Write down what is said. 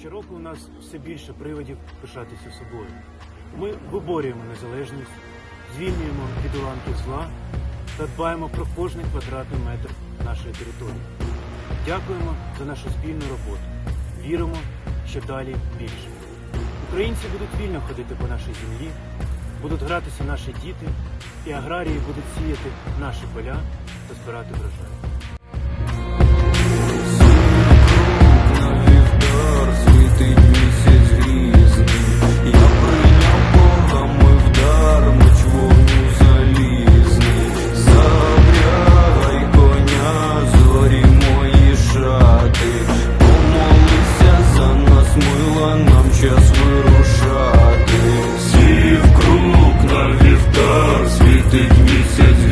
Щороку у нас все більше приводів пишатися собою. Ми виборюємо незалежність, звільнюємо від уламків зла та дбаємо про кожний квадратний метр нашої території. Дякуємо за нашу спільну роботу. Віримо, що далі більше. Українці будуть вільно ходити по нашій землі, будуть гратися наші діти, і аграрії будуть сіяти наші поля та збирати врожай. час вирушати, сів круг на вівтар, світить місяць.